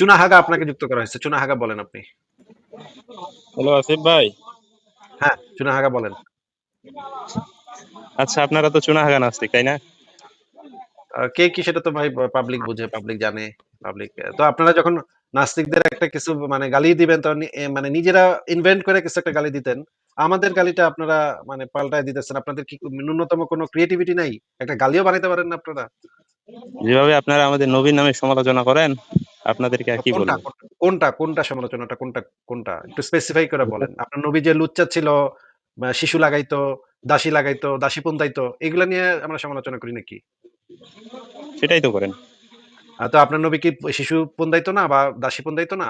চুনাহাগা আপনাকে যুক্ত করা হয়েছে। চুনাহাগা বলেন আপনি। হ্যালো আসিফ ভাই। হ্যাঁ চুনাহাগা বলেন। আচ্ছা আপনারা তো চুনাহাগা নাস্তিক তাই না? কে কি সেটা তো ভাই পাবলিক বুঝে পাবলিক জানে পাবলিক তো আপনারা যখন নাস্তিকদের একটা কিছু মানে গালি দিবেন তো নি- এ, মানে নিজেরা ইনভেন্ট করে কিছু একটা গালি দিতেন। আমাদের গালিটা আপনারা মানে পাল্টায় দিতেছেন। আপনাদের কি ন্যূনতম কোনো ক্রিয়েটিভিটি নাই? একটা গালিও বানাইতে পারেন না আপনারা। যেভাবে আপনারা আমাদের নবীর নামে সমালোচনা করেন আপনাদেরকে আর কি বলব? কোনটা কোনটা সমালোচনাটা কোনটা কোনটা? একটু স্পেসিফাই করে বলেন। আপনার নবী যে লুচ্চা ছিল শিশু লাগাইতো দাসী লাগাইতো দাসী পন্থাইতো এগুলা নিয়ে আমরা সমালোচনা করি নাকি? সেটাই তো করেন। তো আপনার নবী কি শিশু পন্থাইতো না বা দাসী পন্থাইতো না?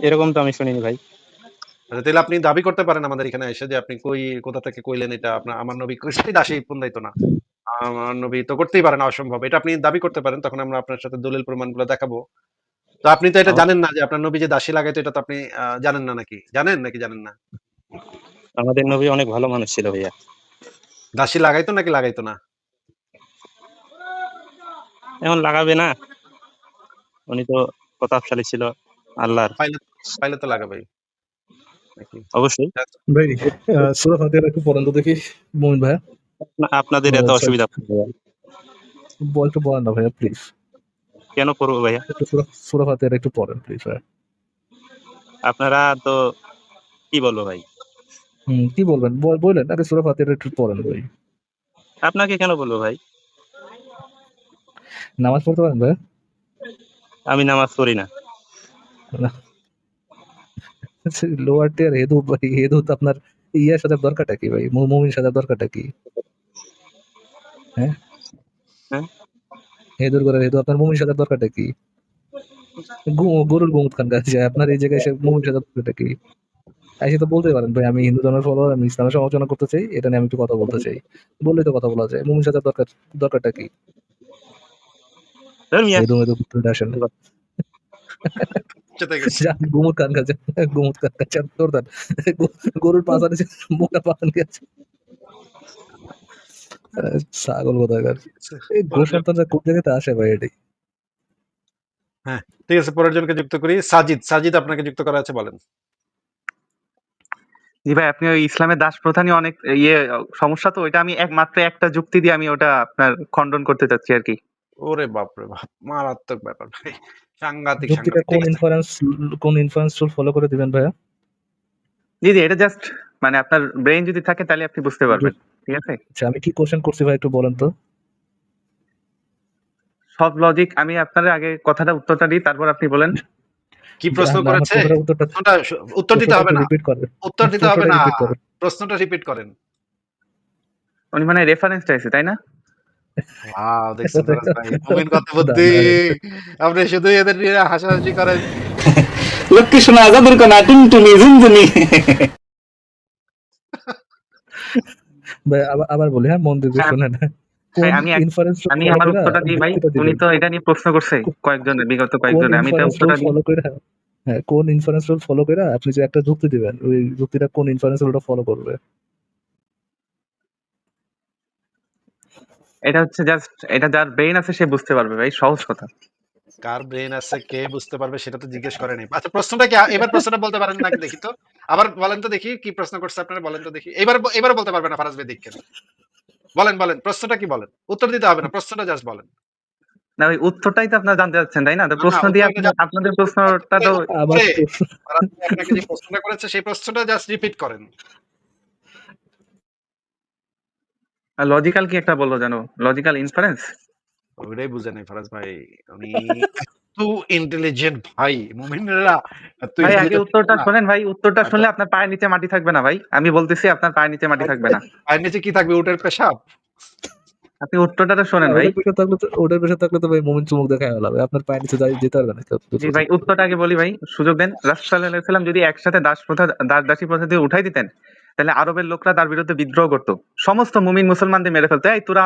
এরকম তো আমি শুনিনি ভাই। আচ্ছা, তাহলে আপনি দাবি করতে পারেন আমাদের এখানে এসে যে আপনি কই কোথা থেকে কইলেন এটা? আপনার আমার নবী কৃষ্ণই দাসী পন্থাইতো না। আমার নবী তো করতেই পারেন অসম্ভব। এটা আপনি দাবি করতে পারেন তখন আমরা আপনার সাথে দলিল প্রমাণগুলো দেখাবো। তো আপনি তো এটা আচ্ছা। জানেন না যে আপনার নবী যে দাসী লাগাইতো এটা তো আপনি জানেন না নাকি? জানেন নাকি জানেন না? আমাদের নবী অনেক ভালো মানুষ ছিল ভাইয়া। দাসী লাগাইতো নাকি লাগাইতো না? এখন লাগাবে না। উনি তো প্রতাপশালী ছিল আল্লাহর। পাইলে তো লাগাবেই অবশ্যই। ভাই সুরা ফাতিহা একটু পড়েন তো দেখি মুমিন ভাইয়া। আপনাদের এত অসুবিধা হবে ভাইয়া। বল একটু পড়েন না ভাইয়া প্লিজ কেন করব ভাইয়া? একটু সুরা একটু পড়েন প্লিজ ভাইয়া। আপনারা তো কি বলব ভাই? হুম কি বলবেন? বল- বললেন আগে সুরা একটু পড়েন ভাই। আপনাকে কেন বলব ভাই? নামাজ পড়তে পারেন ভাইয়া? আমি নামাজ পড়ি না। লোয়ার টিয়ার হেদু ভাই হেদু তো আপনার ইয়ার সাথে দরকারটা কি ভাই? মুমিন সাথে দরকারটা কি? হ্যাঁ? হ্যাঁ? হেদুর করে হেদু আপনার মুমিন দরকারটা কি? গরুর গুমুত খান গাছ আপনার এই জায়গায় এসে মুমিন দরকারটা কি? এসে তো বলতে পারেন ভাই আমি হিন্দু ধর্মের ফলোয়ার আমি ইসলামের সমালোচনা করতে চাই এটা নিয়ে আমি একটু কথা বলতে চাই। বললেই তো কথা বলা যায় মুমিন সাথে দরকার দরকারটা কি? গুমুত খান গাছ গুমুত খান গাছ তোরদান গরুর পাশা নিচে মোটা ছাগল কোথাকার এই গোসন্তানরা কোন জায়গাতে আসে ভাই এটাই ঠিক আছে পরের জনকে যুক্ত করি। সাজিদ সাজিদ আপনাকে যুক্ত করা আছে বলেন। জি ভাই আপনি ওই ইসলামের দাস প্রথা নিয়ে অনেক ইয়ে সমস্যা তো ওইটা আমি একমাত্র একটা যুক্তি দিয়ে আমি ওটা আপনার খণ্ডন করতে চাচ্ছি আর কি। ওরে বাপরে বাপ মারাত্মক ব্যাপার ভাই। সাংঘাতিক কোন। ইনফারেন্স কোন ইনফারেন্স টুল ফলো করে দিবেন ভাইয়া? জি জি এটা জাস্ট মানে আপনার ব্রেন যদি থাকে তাহলে আপনি বুঝতে পারবেন ঠিক আছে? আচ্ছা আমি কি কোশ্চেন করছি ভাই একটু বলেন তো? সব লজিক আমি আপনার আগে কথাটা উত্তরটা দিই তারপর আপনি বলেন। কি প্রশ্ন করেছে? উত্তরটা উত্তর দিতে হবে না। রিপিট করে। উত্তর দিতে হবে না। প্রশ্নটা রিপিট করেন। উনি মানে রেফারেন্স চাইছে তাই না? ওয়াও দেখছেন ভাই। মুমিন কত বুদ্ধি। আপনি শুধু এদের নিয়ে হাসাহাসি করেন। লক্ষ্মী শোনা আজাদের কোনা টুনটুনি ঝুনঝুনি। ভাই আবার বলি হ্যাঁ মন দিয়ে হ্যাঁ। শুনেন। কোন ভাই, আমি আমি আমার উত্তরটা দিই ভাই। উনি তো এটা নিয়ে প্রশ্ন করছে কয়েকজনের বিগত কয়েকজনে আমি তো উত্তরটা দিই। ফলো হ্যাঁ কোন ইনফারেন্স রুল ফলো করে আপনি যে একটা যুক্তি দিবেন ওই যুক্তিটা কোন ইনফারেন্স রুলটা ফলো করবে? এটা হচ্ছে জাস্ট এটা যার ব্রেন আছে সে বুঝতে পারবে ভাই। সহজ কথা। কার ব্রেন আছে কে বুঝতে পারবে সেটা তো জিজ্ঞেস করেনি আচ্ছা প্রশ্নটা কি এবার প্রশ্নটা বলতে পারেন নাকি দেখি তো। আবার বলেন তো দেখি কি প্রশ্ন করছে আপনারা বলেন তো দেখি। এবার এবার বলতে পারবে না ফারাজ ভাই দেখেন বলেন বলেন প্রশ্নটা কি বলেন? উত্তর দিতে হবে না প্রশ্নটা জাস্ট বলেন। না ভাই উত্তরটাই তো আপনারা জানতে যাচ্ছেন তাই না? তো প্রশ্ন দিয়ে আপনার- আপনাদের প্রশ্নটা তো আবার আপনাকে যে প্রশ্নটা করেছে সেই প্রশ্নটা জাস্ট রিপিট করেন। লজিক্যাল কি একটা বলব জানো লজিক্যাল ইনফারেন্স ওইটাই বুঝে নাই ফারাজ ভাই। উনি এত ইন্টেলিজেন্ট ভাই মুমিনরা ভাই আগে উত্তরটা। শোনেন ভাই উত্তরটা আচ্ছা। শুনলে আপনার পায়ের নিচে মাটি থাকবে না ভাই। আমি বলতেছি আপনার পায়ের নিচে মাটি থাকবে না। পায়ের নিচে কি থাকবে? উটের পেশাব? আপনি উত্তরটা তো শোনেন ভাই। ওটার পেছনে থাকলে তো ওটার পেছনে থাকলে তো ভাই মোমেন্ট চুমুক দেখা গেল আপনার পায়ে নিচে দাঁড়িয়ে যেতে পারবে না জি ভাই উত্তরটা আগে বলি ভাই। সুযোগ দেন। রাসূলুল্লাহ যদি একসাথে দাস প্রথা দাস দাসী প্রথা দিয়ে উঠাই দিতেন তাহলে আরবের লোকরা তার বিরুদ্ধে বিদ্রোহ করতো। সমস্ত মুমিন মুসলমানদের মেরে ফেলতো। এই তোরা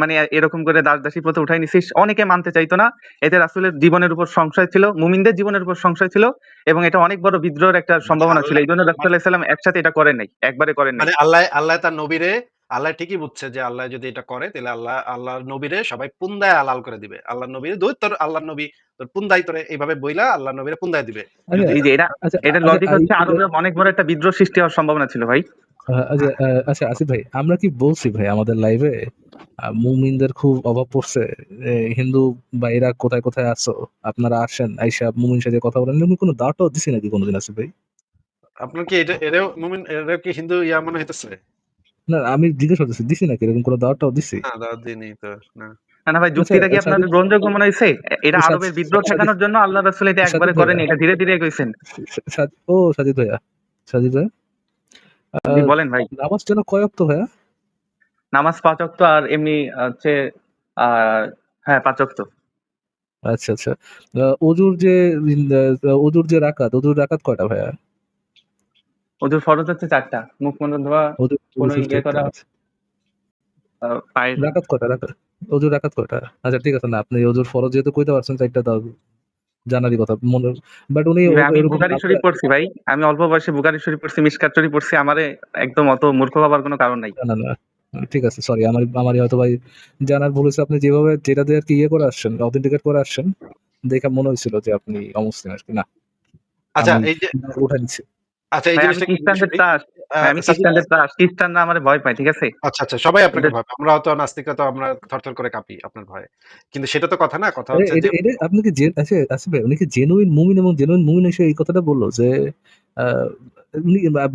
মানে এরকম করে দাস দাসী প্রথা উঠাই নিছিস, অনেকে মানতে চাইতো না। এতে রাসুলের জীবনের উপর সংশয় ছিল, মুমিনদের জীবনের উপর সংশয় ছিল, এবং এটা অনেক বড় বিদ্রোহের একটা সম্ভাবনা ছিল। এই জন্য ইসলাম একসাথে এটা করেন নাই, একবারে করেন নাই। মানে আল্লাহ আল্লাহ তার নবীরে আল্লাহ ঠিকই বুঝছে যে আল্লাহ যদি এটা করে তাহলে আল্লাহ আল্লাহর নবীরে সবাই পুন্দায় আলাল করে দিবে। আল্লাহ নবীরে দুই তোর আল্লাহর নবী তোর পুন্দাই তোরে এইভাবে বইলা আল্লাহ নবীরে পুন্দায় দিবে। আচ্ছা, এই যে এটা আচ্ছা, এটা আচ্ছা, লজিক হচ্ছে আচ্ছা, আরবে অনেক বড় একটা বিদ্রোহ সৃষ্টি হওয়ার সম্ভাবনা ছিল ভাই। আচ্ছা আচ্ছা আসিফ ভাই আমরা কি বলছি ভাই আমাদের লাইভে মুমিনদের খুব অভাব পড়ছে হিন্দু ভাইরা কোথায় কোথায় আছো? আপনারা আসেন আইসা মুমিন সাথে কথা বলেন এরকম কোনো দাওয়াটাও দিছি নাকি কোনোদিন আসিফ ভাই? আপনার কি এটা এরাও মুমিন এরাও কি হিন্দু ইয়া মনে হইতেছে? না আমি জিজ্ঞেস করতেছি দিছি নাকি? এরকম কোনো দাওয়াটাও দিছি? না দাওয়াত দিইনি তো না। না ভাই যুক্তিটা কি আচ্ছা, আপনার সাদিক- গ্রহণযোগ্য মনে হয়েছে? এটা আরবের বিদ্রোহ ঠেকানোর জন্য আল্লাহ রাসূল এটা একবারে। করেনি এটা ধীরে ধীরে কইছেন। ও সাজিদ ভাইয়া সাজিদ ভাইয়া। জি, আহ, বলেন ভাই। নামাজ যেন কয় অক্ত ভাইয়া? নামাজ পাঁচ ওয়াক্ত আর এমনি হচ্ছে হ্যাঁ পাঁচ ওয়াক্ত আচ্ছা আচ্ছা। অজুর যে অজুর যে রাকাত অজুর রাকাত কয়টা ভাইয়া? ওদের ফরজ হচ্ছে চারটা। মুখ মন্ডল ধোয়া কোনো ইয়ে করা। পায়ের রাকাত কয়টা রাকাত? অজুর রাকাত কয়টা আচ্ছা ঠিক আছে না আপনি অজুর ফরজ যেহেতু কইতে পারছেন চারটা তাও জানারই কথা। মনে বাট উনি আমি বুখারি শরীফ পড়ছি ভাই। আমি অল্প বয়সে বুখারি শরীফ পড়ছি মিশকাত শরীফ পড়ছি আমারে একদম অত মূর্খ ভাবার কোনো কারণ নাই। না না ঠিক আছে সরি আমার আমারই হয়তো ভাই জানার ভুল হয়েছে। আপনি যেভাবে যেটা দিয়ে আর কি ইয়ে করে আসছেন অথেন্টিকেট করে আসছেন দেখে মনে হয়েছিল যে আপনি অমুসলিম আর কি না। আচ্ছা এই যে উঠাই নিচ্ছি আচ্ছা এই ভাই, জিনিসটা খ্রিস্টানদের ত্রাস আমি খ্রিস্টানদের ত্রাস খ্রিস্টানরা আমার ভয় পায় ঠিক আছে? আচ্ছা আচ্ছা সবাই আপনাকে ভয় আমরা তো নাস্তিকরা তো আমরা থরথর করে কাঁপি আপনার ভয়ে। কিন্তু সেটা তো কথা না কথা হচ্ছে যে এটা এটা আপনি কি জেন আচ্ছা আসিফ ভাই উনি কি জেনুইন মুমিন এবং জেনুইন মুমিন এসে এই কথাটা বলল যে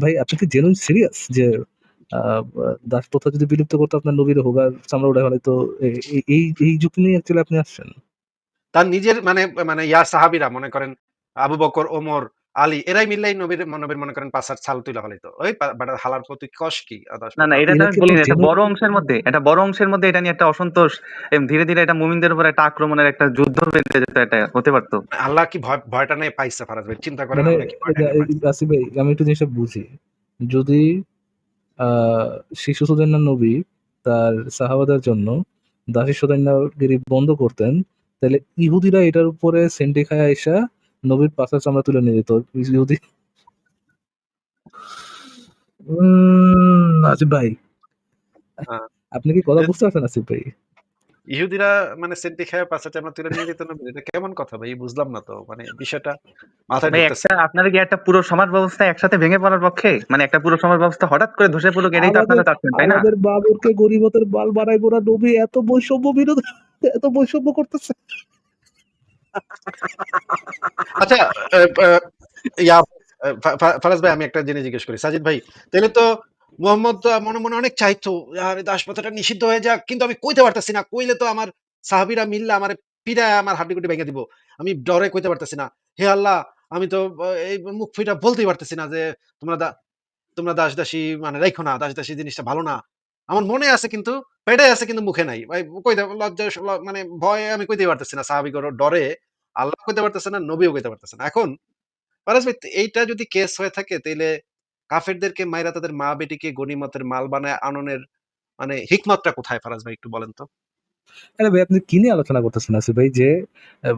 ভাই আপনি কি জেনুইন সিরিয়াস যে আহ, দাস প্রথা যদি বিলুপ্ত করতে আপনার নবীর হোগার চামড়া উঠে ফেলে তো এই এই যুক্তি নিয়ে অ্যাকচুয়ালি আপনি আসছেন? তার নিজের মানে মানে ইয়া সাহাবিরা মনে করেন আবু বকর ওমর আলী এরাই মিললেই নবীর নবীর মনে করেন পাঁচার ছাল তুলে ফেলাইতো। ওই হালার প্রতি কষ কি? না না এটা আমি বলি না এটা বড় অংশের মধ্যে এটা বড় অংশের মধ্যে এটা নিয়ে একটা অসন্তোষ এবং ধীরে ধীরে এটা মুমিনদের উপর একটা আক্রমণের একটা যুদ্ধ বেঁধে যেত এটা হতে পারতো। আল্লাহ কি ভয় ভয়টা নেই পাইছে ফারাজ ভাই? চিন্তা করেন মানে কি ভয়টা নেই পাইছে? আসিফ ভাই আমি একটু জিনিসটা বুঝি। যদি আহ শিশু সুদান্না নবী তার সাহাবাদের জন্য দাসী সুদান্নাগিরি বন্ধ করতেন তাহলে ইহুদিরা এটার উপরে সেন্টি খায়া এসা নবীর পাশা চামড়া তুলে নিয়ে যেত ইহুদি আসিফ ভাই। হ্যাঁ। আপনি কি কথা বুঝতে পারছেন আসিফ ভাই? ইহুদিরা মানে সেন্টি খায় পাঁচাতে আমরা তুলে নিয়ে যেত না এটা কেমন কথা ভাই? বুঝলাম না তো মানে বিষয়টা মাথায় ঢুকতেছে। একটা আপনারা কি একটা পুরো সমাজ ব্যবস্থা একসাথে ভেঙে পড়ার পক্ষে? মানে একটা পুরো সমাজ ব্যবস্থা হঠাৎ করে ধসে পড়ুক এটাই তো আপনারা চাচ্ছেন তাই না? আমাদের বাবুরকে গরিবতের বাল বাড়াই বোনা নবী এত বৈষম্য বিরোধ এত বৈষম্য করতেছে। আচ্ছা ইয়া ফারাজ ভাই, আমি একটা জিনিস জিজ্ঞেস করি। সাজিদ ভাই, তাহলে তো মোহাম্মদ মনে মনে অনেক চাইতো নিষিদ্ধ হয়ে যাক, কিন্তু আমি কইতে না, কইলে তো আমার সাহাবিরা মিললে আমার পিড়ায় আমার ভেঙে দিব। আমি ডরে কইতে পারতেছি না। হে আল্লাহ, আমি তো এই মুখ ফিটা বলতেই পারতেছি না যে তোমরা তোমরা দাস দাসী মানে রাইখো না, দাস দাসী জিনিসটা ভালো না। আমার মনে আছে কিন্তু পেটে আছে কিন্তু মুখে নাই। ভাই কইতে লজ্জা মানে ভয়ে আমি কইতে পারতেছি না সাহাবিগর ডরে আল্লাহ কইতে পারতেছে না নবীও কইতে পারতেছে না। এখন ফারাজ ভাই এইটা যদি কেস হয়ে থাকে তাইলে কাফেরদেরকে মাইরা তাদের মা বেটিকে গনিমতের মাল বানায় আননের মানে হিকমতটা কোথায় ফারাজ ভাই একটু বলেন তো? আরে ভাই আপনি কি নিয়ে আলোচনা করতেছেন আসিফ ভাই যে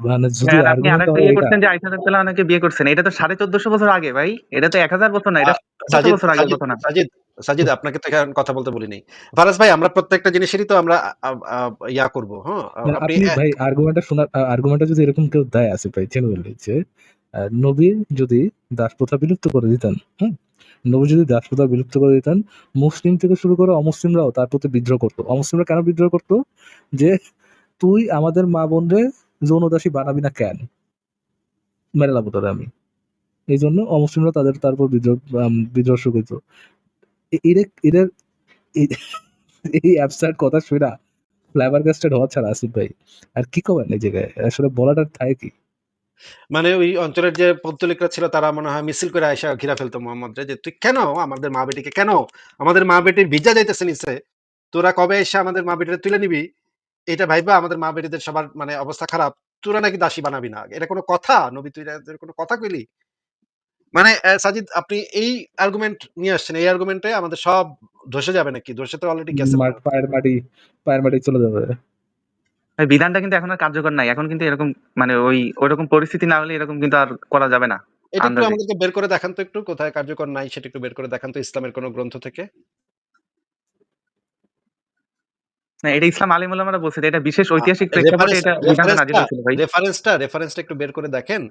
মানে যদি হ্যাঁ, আপনি আরেকটা ইয়ে এটা করছেন যে রাদিয়াল্লাহু আনহাকে বিয়ে করছেন। এটা তো সাড়ে চোদ্দশো বছর আগে ভাই এটা তো এক হাজার বছর না এটা বছর আগের সাজিদ ঘটনা সাজিদ আপনাকে তো এখানে কথা বলতে বলিনি। ফারাজ ভাই আমরা প্রত্যেকটা জিনিসেরই তো আমরা ইয়া করব হ্যাঁ? আপনি আপনি ভাই আর্গুমেন্টটা শোনার আর্গুমেন্টটা যদি এরকম কেউ দেয় আসিফ ভাই জেনুইনলি যে নবী যদি দাস প্রথা বিলুপ্ত করে দিতেন হ্যাঁ নবী যদি দাস প্রথা বিলুপ্ত করে দিতেন মুসলিম থেকে শুরু করে অমুসলিমরাও তার প্রতি বিদ্রোহ করতো। অমুসলিমরা কেন বিদ্রোহ করতো? যে তুই আমাদের মা বোনরে যৌনদাসী বানাবি না কেন? মেরে লাভ তোরে আমি। এই জন্য অমুসলিমরা তাদের তারপর বিদ্রোহ বিদ্রোহ শুরু করতো। এই- কথা হওয়া ছাড়া আসিফ ভাই। আর কি কবেন এই জায়গায়? আসলে বলাটার থাকে কি? মানে ওই অঞ্চলের যে ছিল, তারা মনে হয় মিছিল করে আয়সা ঘিরা ফেলতো মোহাম্মদ যে তুই কেন আমাদের মা বেটিকে, কেন? আমাদের মা বেটির ভিজা যাইতেছে নিচে। তোরা কবে এসে আমাদের মা বেটিটা তুলে নিবি? এটা ভাইবা আমাদের মা বেটিদের সবার মানে অবস্থা খারাপ। তোরা নাকি দাসী বানাবি না। এটা কোনো কথা? নবী তুই কোনো কথা কইলি? মানে সাজিদ আপনি এই আর্গুমেন্ট নিয়ে আসছেন এই আর্গুমেন্টে আমাদের সব ধসে যাবে নাকি? ধসে তো অলরেডি গেছে। পায়ের মাটি পায়ের মাটি চলে যাবে। বিধানটা কিন্তু এখন আর কার্যকর নাই। এখন কিন্তু এরকম মানে ওই ওরকম পরিস্থিতি না হলে এরকম কিন্তু আর করা যাবে না। এটা একটু আমাদেরকে বের করে দেখান তো একটু কোথায় কার্যকর নাই সেটা একটু বের করে দেখান তো ইসলামের কোন গ্রন্থ থেকে। না এটা ইসলাম আলিম ওলামারা বলছে এটা বিশেষ ঐতিহাসিক প্রেক্ষাপটে এটা বিধানটা নাজিল হয়েছিল ভাই। রেফারেন্সটা রেফারেন্সটা একটু বের করে দেখেন।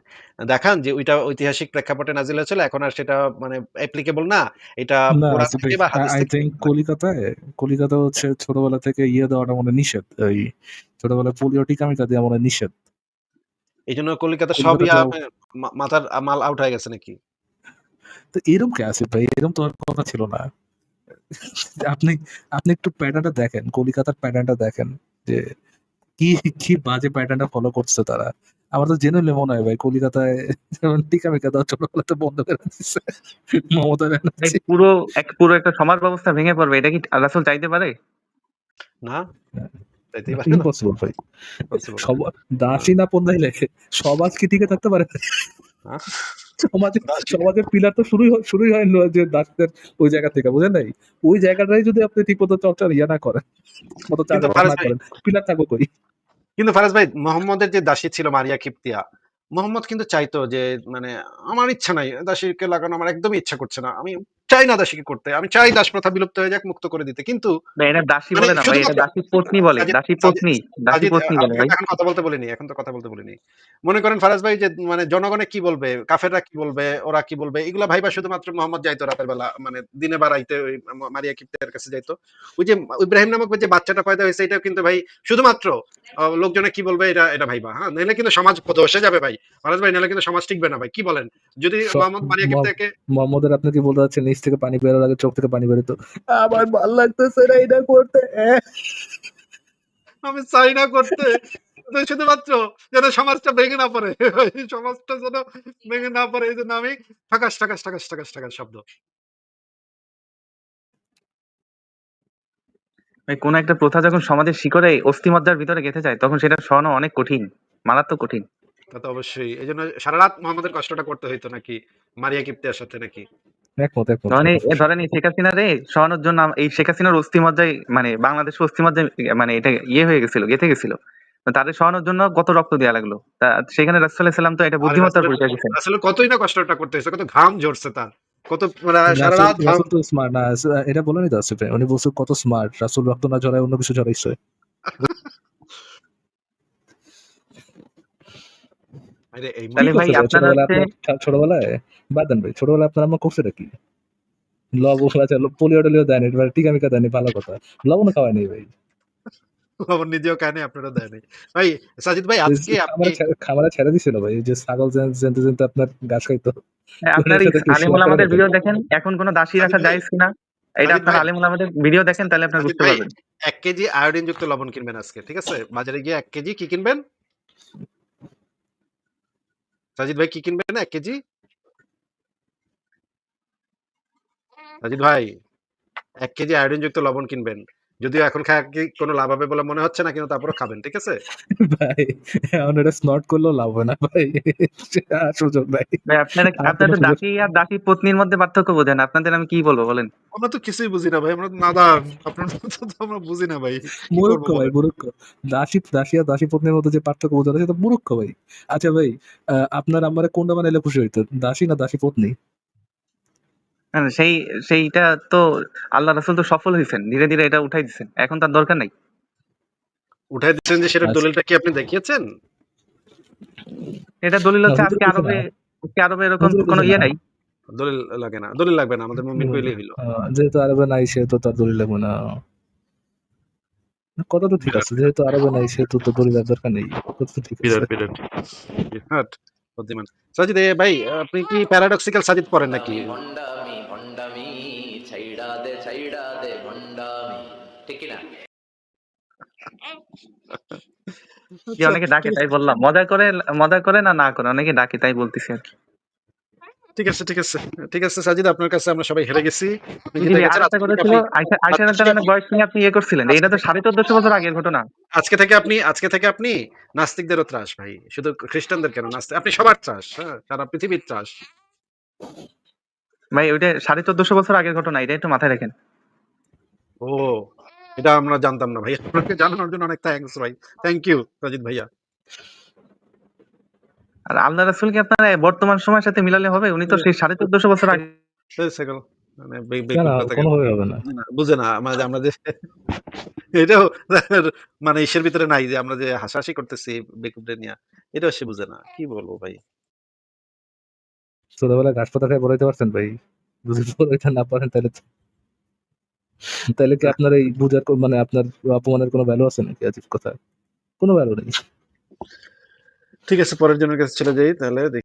দেখান যে ওইটা ঐতিহাসিক প্রেক্ষাপটে নাজিল হয়েছিল এখন আর সেটা মানে অ্যাপ্লিকেবল না। এটা কোরআন থেকে বা হাদিস আই থেকে থিঙ্ক কলিকাতায় কলিকাতা হচ্ছে ছোটবেলা থেকে ইয়ে দেওয়াটা মনে নিষেধ। ওই ছোটবেলায় পোলিও টিকা মিকা দেওয়া মনে নিষেধ। এই জন্য কলিকাতা সবই মাথার মাল আউট হয়ে গেছে নাকি? তো এরকম কে আছে ভাই? এরকম তো আর কথা ছিল না। আপনি আপনি একটু প্যাটার্নটা দেখেন কলিকাতার প্যাটার্নটা দেখেন যে কি কি বাজে প্যাটার্নটা ফলো করছে তারা। আমার তো জেনুইনলি মনে হয় ভাই কলিকাতায় যেমন টিকা মিকা দেওয়া ছোটবেলাতে বন্ধ করে দিচ্ছে মমতা ব্যানার্জি। পুরো এক পুরো একটা সমাজ ব্যবস্থা ভেঙে পড়বে এটা কি রাসূল চাইতে পারে? না ইম্পসিবল ভাই। Possible দাসী না পন্দাই লেখে সমাজ কি টিকে থাকতে পারে? সমাজে সমাজের পিলার তো শুরুই শুরুই হয় যে দাসদের ওই জায়গা থেকে বুঝেন নাই? ওই জায়গাটাই যদি আপনি ঠিক মতো চর্চা ইয়া না করেন মতো না করেন পিলার থাকব কই? কিন্তু ফারাজ ভাই মোহাম্মদের যে দাসী ছিল মারিয়া কিপ্তিয়া মোহাম্মদ কিন্তু চাইতো যে মানে আমার ইচ্ছা নাই দাসীকে লাগানো আমার একদমই ইচ্ছা করছে না। আমি চাই না দাসীকে করতে। আমি চাই দাস প্রথা বিলুপ্ত হয়ে যাক মুক্ত করে দিতে। কিন্তু এটা দাসী মানে বলে না ভাই এটা দাসী পত্নী বলে দাসী পত্নী দাসী পত্নী বলে ভাই। এখন কথা বলতে বলিনি এখন তো কথা বলতে বলিনি। মনে করেন ফারাজ ভাই যে মানে জনগণে কি বলবে কাফেররা কি বলবে ওরা কি বলবে এগুলা ভাইবা শুধুমাত্র মোহাম্মদ যাইতো রাতের বেলা মানে দিনে বাড়াইতে ওই মারিয়া কিপ্তের কাছে যাইতো। ওই যে ইব্রাহিম নামক যে বাচ্চাটা পয়দা হয়েছে এটাও কিন্তু ভাই শুধুমাত্র লোকজনে কি বলবে এটা এটা ভাইবা। হ্যাঁ নাহলে কিন্তু সমাজ ধসে যাবে ভাই। ফারাজ ভাই নাহলে কিন্তু সমাজ টিকবে না ভাই কি বলেন? যদি মোহাম্মদ মারিয়া কিপ্তেকে মোহাম্মদের আপনি কি বলতে চাচ্ছেন থেকে পানি বেরোর আগে চোখ থেকে পানি বেরোতো। আমার ভালো লাগতেছে না এটা করতে। আমি চাই না করতে। শুধুমাত্র যেন সমাজটা ভেঙে না পড়ে। সমাজটা যেন ভেঙে না পড়ে এই জন্য আমি ঠাকাস ঠাকাস ঠাকাস ঠাকাস ঠাকাস শব্দ। কোন একটা প্রথা যখন সমাজের শিকড়ে অস্থিমজ্জার ভিতরে গেঁথে যায় তখন সেটা সরানো অনেক কঠিন মারাত্মক কঠিন। তা তো অবশ্যই। এই জন্য সারা রাত মোহাম্মদের কষ্টটা করতে হইতো নাকি? মারিয়া কিপ্তের সাথে নাকি? একমত একমত ধরেন এই- ধরেন এই শেখ হাসিনা রে সরানোর জন্য এই শেখ হাসিনার অস্থিমজ্জায় মানে বাংলাদেশ মানে এটা ইয়ে হয়ে গেছিল গেঁথে গেছিল। তাদের সরানোর জন্য কত রক্ত দেওয়া লাগল? সেখানে রাসূল সাল্লাম তো এটা বুদ্ধিমত্তার পরিচয় দিচ্ছেন আসলে কতই না কষ্টটা করতে হয়েছে কত ঘাম ঝরছে তার কত মানে সারা রাত ঘাম তো স্মার্ট না এটা বলেনি তো আসিফ? উনি বলছে কত স্মার্ট রাসূল রক্ত না ঝরায় অন্য কিছু ঝরাইছে। আরে এই ভাই আপনারা ছোটবেলায়? হচ্ছে- আপনার ছা- ছোটবেলায় বাদ দেন ভাই ছোটবেলায় আপনার আম্মা করছে কি? লবণ আছে পোলিও টোলিও দেয়নি এবার টিকা মিকা দেয়নি ভালো কথা। লবণ খাওয়ায় নেই ভাই। আমার নিজেও কানে আপনারা দেয় নাই। ভাই সাজিদ ভাই আজকে আপনি খামারে ছেড়ে- দিছিল ভাই যে ছাগল জেনতে জেনতে আপনার গাছ খাইতো। হ্যাঁ, আপনার আলিমুল আমাদের ভিডিও দেখেন এখন কোনো দাসী রাখা যায় কিনা এটা আপনার আলিমুল আমাদের ভিডিও দেখেন তাহলে আপনার বুঝতে পারবেন। এক কেজি আয়োডিন যুক্ত লবণ কিনবেন আজকে ঠিক আছে? বাজারে গিয়ে এক কেজি কি কিনবেন? সাজিদ ভাই কি কিনবেন এক কেজি? সাজিদ ভাই এক কেজি আয়োডিন যুক্ত লবণ কিনবেন। যদিও এখন খায় কি কোনো লাভ হবে বলে মনে হচ্ছে না কিন্তু তারপরে খাবেন ঠিক আছে? ভাই এখন এটা স্নট করলেও লাভ হয় না ভাই। সুযোগ নাই। ভাই আপনারা তো দাসী আর দাসী পত্নীর মধ্যে পার্থক্য বোঝেন? আপনাদের আমি কি বলব বলেন? আমরা তো কিছুই বুঝি না ভাই আমরা তো নাদান। আপনার তো আমরা বুঝি না ভাই মূর্খ ভাই? মূর্খ। দাসী দাসী আর দাসী পত্নীর মধ্যে যে পার্থক্য বোঝা যায় সেটা মূর্খ ভাই। আচ্ছা ভাই আহ, আপনার আমার কোনটা বানাইলে খুশি হইতো দাসী না দাসী পত্নী? হ্যাঁ, সেই সেইটা তো আল্লাহ রাসূল তো সফল হয়েছেন ধীরে ধীরে এটা উঠাই দিচ্ছেন এখন তার দরকার নাই। উঠাই দিচ্ছেন যে সেটার আচ্ছা। দলিলটা কি আপনি দেখিয়েছেন? এটা দলিল হচ্ছে না, আজকে আরবে বুঝে আজকে আরবে এরকম কোনো বুঝে ইয়ে না। নাই। দলিল লাগে না দলিল লাগবে না আমাদের মুমিন কইলেই হইল। আহ, যেহেতু আরবে নাই সেহেতু তার দলিল লাগবে না কথা তো ঠিক আছে যেহেতু আরবে নাই সেহেতু তো দলিলের দরকার নেই কথা তো ঠিক আছে। বিরাট বিরাট। বিরাট। বুদ্ধিমান। সাজিদ এ ভাই আপনি কি প্যারাডক্সিক্যাল সাজিদ পড়েন নাকি? ভন্ডামি ভণ্ডামি ছাইড়া দে ছাইড়া দে ভণ্ডামি। ঠিক না অনেকে ডাকে তাই বললাম। মজা করে মজা করে না না করে অনেকে ডাকে তাই বলতেছি আর কি। ঠিক আছে ঠিক আছে। ঠিক আছে সাজিদ আপনার কাছে আমরা সবাই হেরে গেছি। আপনি ইয়ে করছিলেন। এটা তো সাড়ে চোদ্দশো বছর আগের ঘটনা। আজকে থেকে আপনি আজকে থেকে আপনি নাস্তিকদেরও ত্রাস ভাই। শুধু খ্রিস্টানদের কেন? নাস্তিক আপনি সবার ত্রাস হ্যাঁ সারা পৃথিবীর ত্রাস। ভাই ওইটা সাড়ে চোদ্দশো বছর আগের ঘটনা এটা একটু মাথায় রাখেন। ও এটা আমরা জানতাম না ভাই। আপনাকে জানানোর জন্য অনেক থ্যাঙ্কস ভাই। থ্যাংক ইউ সাজিদ ভাইয়া। আর আল্লাহ রাসুলকে আপনারা বর্তমান সময়ের সাথে মিলালে হবে? উনি তো সেই সাড়ে চোদ্দশো বছর আগে মানে বুঝে না, মানে আমরা যে এটাও মানে ইসের ভিতরে নাই যে আমরা যে হাসাহাসি করতেছি বেকুবদের নিয়ে এটাও সে বুঝে না। কি বলব ভাই? ছোটবেলায় ঘাস পাতা খাই বলাইতে পারছেন ভাই? যদি বলাইতে না পারেন তাহলে তাহলে কি আপনার এই বুঝার মানে আপনার অপমানের কোনো ভ্যালু আছে নাকি? আজীব কথা। কোনো ভ্যালু নেই। ঠিক আছে পরের জনের কাছে চলে যাই তাহলে